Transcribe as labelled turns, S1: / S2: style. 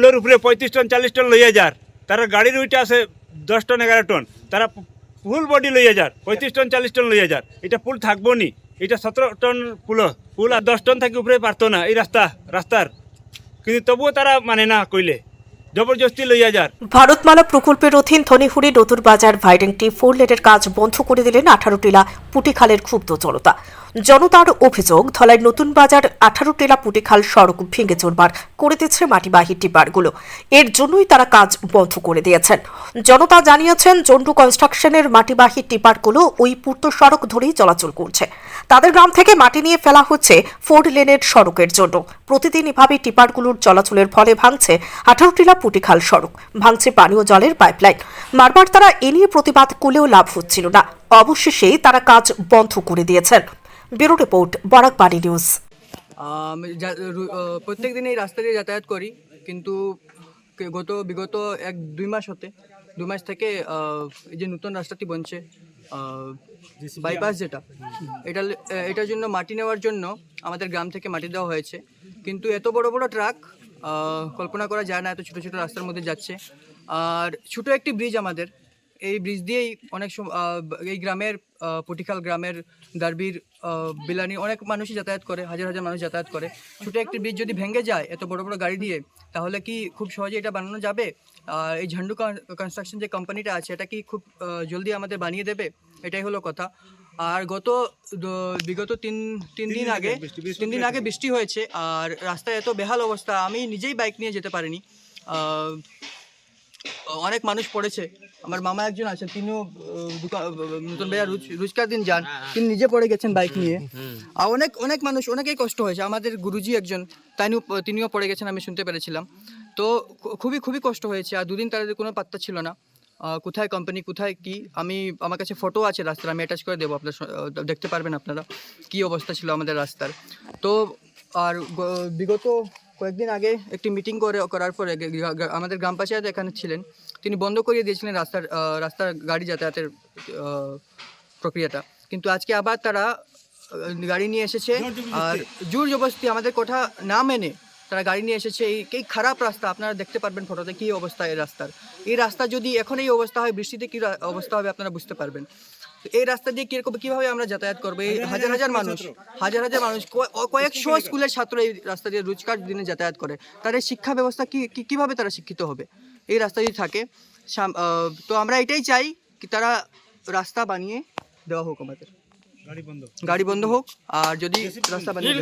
S1: ফুলের উপরে পঁয়ত্রিশ টন, চাল্লিশ টন লইয়া যার। তারা গাড়ির উইটা আছে দশ টন, এগারো টন। তারা ফুল বডি লইয়া যার, পঁয়ত্রিশ টন, চাল্লিশ টন লইয়া যার। এটা পুল থাকব নি। এটা সতেরো টন পুল পুল আর দশ টন থাকি উপরে পারতো না। এই রাস্তা, রাস্তার। কিন্তু তবুও তারা মানে না কইলে। জবরদস্তি লইয়া যার
S2: ভারতমালা প্রকল্পের অধীন ধনীহুড়ি নতুন বাজার ভাইডেংটি ফোর লেনের কাজ বন্ধ করে দিলেন আঠারো টিলা পুটিখালের ক্ষুব্ধ জনতা। জনতার অভিযোগ ধলাইয়ের নতুন বাজার আঠারো টিলা পুটিখাল সড়ক ভেঙে চোরবার করে দিচ্ছে মাটিবাহী টিপারগুলো। এর জন্যই তারা কাজ বন্ধ করে দিয়েছেন। জনতা জানিয়েছেন, জন্ডু কনস্ট্রাকশনের মাটিবাহী টিপারগুলো ওই পূর্ত সড়ক ধরেই চলাচল করছে। তাদের গ্রাম থেকে মাটি নিয়ে ফেলা হচ্ছে ফোর লেনের সড়কের জন্য। প্রতিদিন এভাবে টিপারগুলোর চলাচলের ফলে ভাঙছে আঠারো টিলা পুটিখাল সড়ক। ভাঙছে পানীয় জলের পাইপলাইন। বারবার তারা এ নিয়ে প্রতিবাদ করলেও লাভ হচ্ছিল না। অবশেষে তারা কাজ বন্ধ করে দিয়েছেন। Bureau report news.
S3: যা- রু- আহ, প্রত্যেক দিন এই রাস্তা দিয়ে যাতায়াত করি। কিন্তু গত বিগত এক দুই মাস হতে দুই মাস থেকে এই যে নতুন রাস্তাটি বনছে বাইপাস যেটা এটা এটার জন্য মাটি নেওয়ার জন্য আমাদের গ্রাম থেকে মাটি দেওয়া হয়েছে। কিন্তু এত বড় বড় ট্রাক কল্পনা করা যায় না, এত ছোটো ছোটো রাস্তার মধ্যে যাচ্ছে। আর ছোটো একটি ব্রিজ আমাদের। এই ব্রিজ দিয়েই অনেক এই গ্রামের পটিখাল গ্রামের দারবির বিলানি অনেক মানুষই যাতায়াত করে, হাজার হাজার মানুষ যাতায়াত করে। ছোটো একটি ব্রিজ যদি ভেঙে যায়, এত বড় বড় গাড়ি দিয়ে, তাহলে কি খুব সহজে এটা বানানো যাবে? আর এই ঝান্ডু কনস্ট্রাকশন যে কোম্পানিটা আছে, এটা কি খুব জলদি আমাদের বানিয়ে দেবে? এটাই হলো কথা। আর গত দ- বিগত তিন তিন দিন আগে তিন দিন আগে বৃষ্টি হয়েছে আর রাস্তায় এত বেহাল অবস্থা আমি নিজেই বাইক নিয়ে যেতে পারিনি। অনেক মানুষ পড়েছে। আমার মামা একজন আছেন তিনিও নতুন রুজ রোজকার দিন যান তিনি নিজে পড়ে গেছেন বাইক নিয়ে। আর অনেক অনেক মানুষ অনেকেই কষ্ট হয়েছে। আমাদের গুরুজি একজন তাইনিও তিনিও পড়ে গেছেন আমি শুনতে পেরেছিলাম। তো খুবই খুবই কষ্ট হয়েছে আর দুদিন তাদের কোনো পাত্তা ছিল না। কোথায় কোম্পানি কোথায় কি? আমি আমার কাছে ফটো আছে রাস্তার আমি অ্যাটাচ করে দেবো আপনার দেখতে পারবেন আপনারা কি অবস্থা ছিল আমাদের রাস্তার। তো আর বিগত কয়েকদিন আগে একটি মিটিং করে করার পরে আমাদের গ্রাম পঞ্চায়েত এখানে ছিলেন তিনি বন্ধ করিয়ে দিয়েছিলেন রাস্তার রাস্তার গাড়ি যাতায়াতের প্রক্রিয়াটা। কিন্তু আজকে আবার তারা গাড়ি নিয়ে এসেছে আর জোর জবস্তি আমাদের কথা না মেনে তারা গাড়ি নিয়ে এসেছে। এই এই খারাপ রাস্তা? আপনারা দেখতে পারবেন ফটোতে কী অবস্থা এই রাস্তার। এই রাস্তা যদি এখন এই অবস্থা হয় বৃষ্টিতে কী অবস্থা হবে আপনারা বুঝতে পারবেন। এই রাস্তা দিয়ে কীরকম কীভাবে আমরা যাতায়াত করব? এই হাজার হাজার মানুষ হাজার হাজার মানুষ কয়- কয়েকশো স্কুলের ছাত্র এই রাস্তা দিয়ে রোজকার দিনে যাতায়াত করে। তাদের শিক্ষা ব্যবস্থা কি কীভাবে তারা শিক্ষিত হবে? এই রাস্তা যদি থাকে তো আমরা এটাই চাই কি তারা রাস্তা বানিয়ে দেওয়া হোক আমাদের।
S1: গাড়ি বন্ধ।
S3: হোক আর যদি রাস্তা বানিয়ে